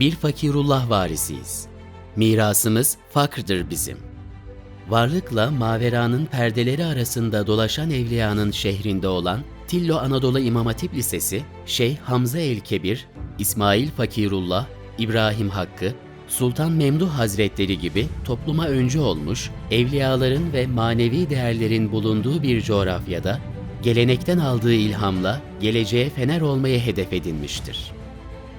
bir fakirullah varisiyiz. Mirasımız fakrdır bizim. Varlıkla maveranın perdeleri arasında dolaşan evliyanın şehrinde olan Tillo Anadolu İmam Hatip Lisesi, Şeyh Hamza el-Kebir, İsmail Fakirullah, İbrahim Hakkı, Sultan Memduh Hazretleri gibi topluma öncü olmuş, evliyaların ve manevi değerlerin bulunduğu bir coğrafyada, gelenekten aldığı ilhamla geleceğe fener olmayı hedef edinmiştir.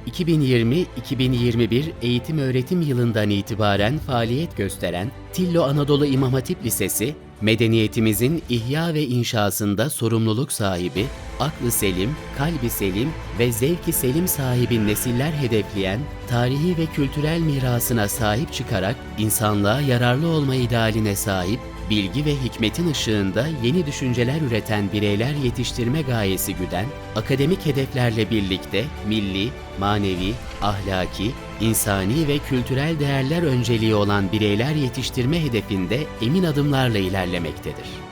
2020-2021 eğitim öğretim yılından itibaren faaliyet gösteren Tillo Anadolu İmam Hatip Lisesi, medeniyetimizin ihya ve inşasında sorumluluk sahibi, aklı selim, kalbi selim ve zevki selim sahibi nesiller hedefleyen, tarihi ve kültürel mirasına sahip çıkarak insanlığa yararlı olma idealine sahip, bilgi ve hikmetin ışığında yeni düşünceler üreten bireyler yetiştirme gayesi güden, akademik hedeflerle birlikte milli, manevi, ahlaki, insani ve kültürel değerler önceliği olan bireyler yetiştirme hedefinde emin adımlarla ilerlemektedir.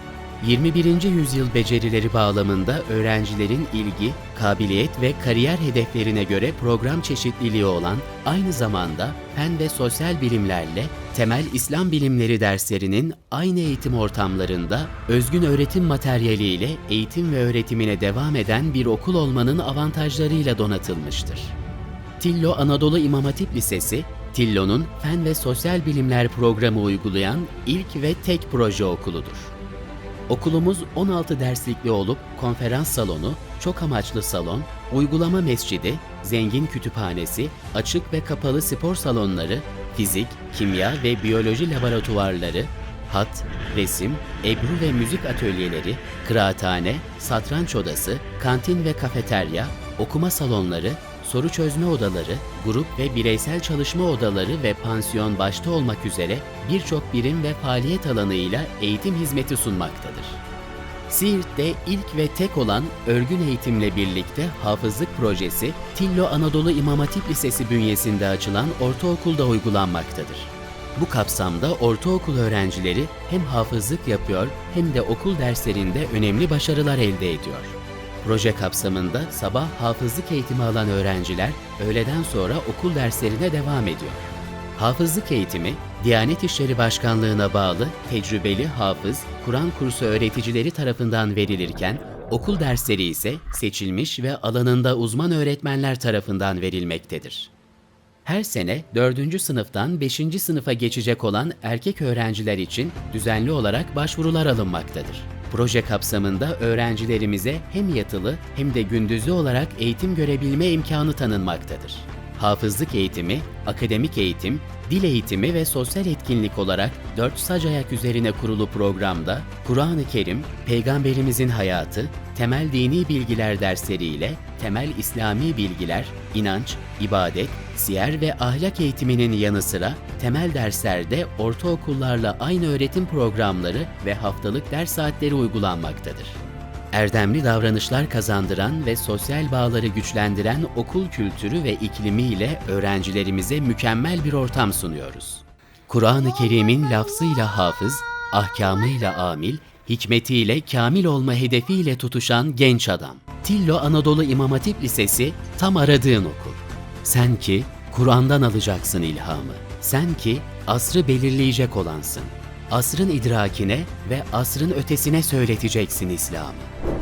21. yüzyıl becerileri bağlamında öğrencilerin ilgi, kabiliyet ve kariyer hedeflerine göre program çeşitliliği olan aynı zamanda fen ve sosyal bilimlerle temel İslam bilimleri derslerinin aynı eğitim ortamlarında özgün öğretim materyaliyle eğitim ve öğretimine devam eden bir okul olmanın avantajlarıyla donatılmıştır. Tillo Anadolu İmam Hatip Lisesi, Tillo'nun Fen ve Sosyal Bilimler programı uygulayan ilk ve tek proje okuludur. Okulumuz 16 derslikli olup konferans salonu, çok amaçlı salon, uygulama mescidi, zengin kütüphanesi, açık ve kapalı spor salonları, fizik, kimya ve biyoloji laboratuvarları, hat, resim, ebru ve müzik atölyeleri, kıraathane, satranç odası, kantin ve kafeterya, okuma salonları, soru çözme odaları, grup ve bireysel çalışma odaları ve pansiyon başta olmak üzere birçok birim ve faaliyet alanıyla eğitim hizmeti sunmaktadır. Siirt'te ilk ve tek olan örgün eğitimle birlikte hafızlık projesi Tillo Anadolu İmam Hatip Lisesi bünyesinde açılan ortaokulda uygulanmaktadır. Bu kapsamda ortaokul öğrencileri hem hafızlık yapıyor hem de okul derslerinde önemli başarılar elde ediyor. Proje kapsamında sabah hafızlık eğitimi alan öğrenciler öğleden sonra okul derslerine devam ediyor. Hafızlık eğitimi, Diyanet İşleri Başkanlığı'na bağlı tecrübeli hafız, Kur'an kursu öğreticileri tarafından verilirken, okul dersleri ise seçilmiş ve alanında uzman öğretmenler tarafından verilmektedir. Her sene 4. sınıftan 5. sınıfa geçecek olan erkek öğrenciler için düzenli olarak başvurular alınmaktadır. Proje kapsamında öğrencilerimize hem yatılı hem de gündüzlü olarak eğitim görebilme imkanı tanınmaktadır. Hafızlık eğitimi, akademik eğitim, dil eğitimi ve sosyal etkinlik olarak dört sac ayak üzerine kurulu programda Kur'an-ı Kerim, Peygamberimizin hayatı, temel dini bilgiler dersleriyle temel İslami bilgiler, inanç, ibadet, siyer ve ahlak eğitiminin yanı sıra temel derslerde ortaokullarla aynı öğretim programları ve haftalık ders saatleri uygulanmaktadır erdemli davranışlar kazandıran ve sosyal bağları güçlendiren okul kültürü ve iklimiyle öğrencilerimize mükemmel bir ortam sunuyoruz. Kur'an-ı Kerim'in lafzıyla hafız, ahkamıyla amil, hikmetiyle kamil olma hedefiyle tutuşan genç adam. Tillo Anadolu İmam Hatip Lisesi tam aradığın okul. Sen ki Kur'an'dan alacaksın ilhamı. Sen ki asrı belirleyecek olansın asrın idrakine ve asrın ötesine söyleteceksin İslam'ı.